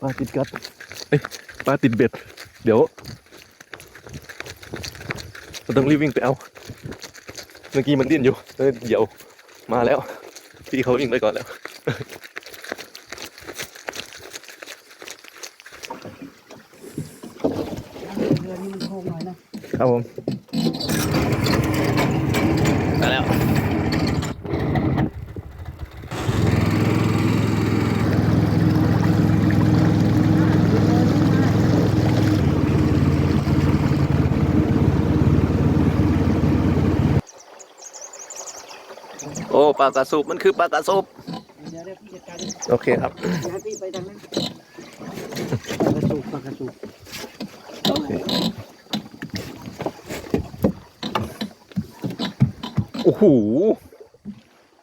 ปลาติดกัดเอ้ยปลาติดเบ็ด เดี๋ยวเราต้องรีบวิ่งไปเอา เมื่อกี้มันดิ้นอยู่เออเดี๋ยวมาแล้ว พี่เขาวิ่งไปก่อนแล้วเรือนี้มันโค้งหน่อยนะครับผมมาแล้ว อ้ปลากระสุบมันคือปลากระสุบเดี๋ยวเดี๋ยวพี่จัดการโอเคครับเดี๋ยวให้พี่ไปทางนั้นปลากระสุกปลากระสุกโอเคโอ้โห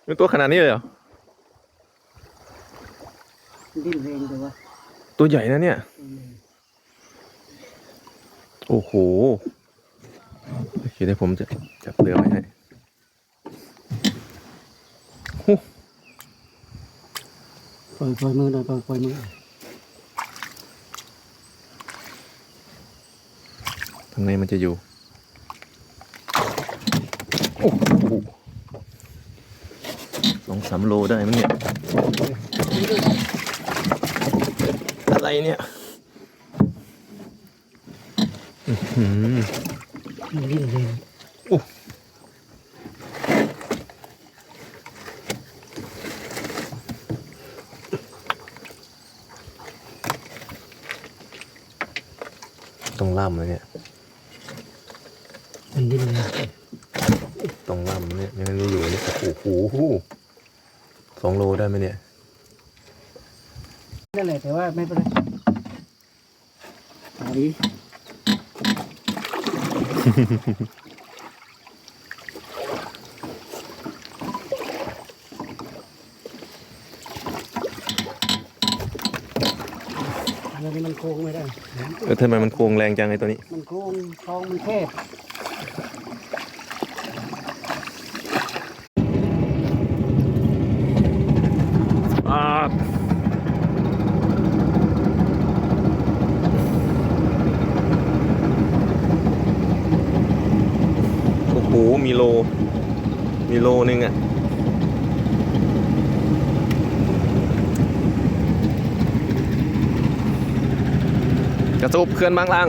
เป็นตัวขนาดนี้เลยเหรอดิ้นแรงแต่ว่าตัวใหญ่นะเนี่ย โอ้โหโอเคเดี๋ยวผมจะจับเรือไว้ให้ ล่อยปล่อยมือหน่อยปล่อยปล่อยมือทางในมันจะอยู่ โอ้โหสองสามโลได้มั้งเนี่ย อะไรเนี่ยอื้อหือมันดิ้นแรง ต้องล่ำเลยเนี่ย มันดิ้นแรงต้องล่ำเนี่ยยังไม่อยู่เนี่ยโอ้โหสองโลได้ไหมเนี่ยนั่นแหละแต่ว่าไม่เป็นไรเอาดิ อะไรนี่มันโค้งไม่ได้ เออทำไมมันโค้งแรงจังไอ้ตัวนี้ มันโค้งคลองมันแคบอ่าโอ้โหมีโล มีโลนึงอะ กระซุบเคลื่อนบางล่าง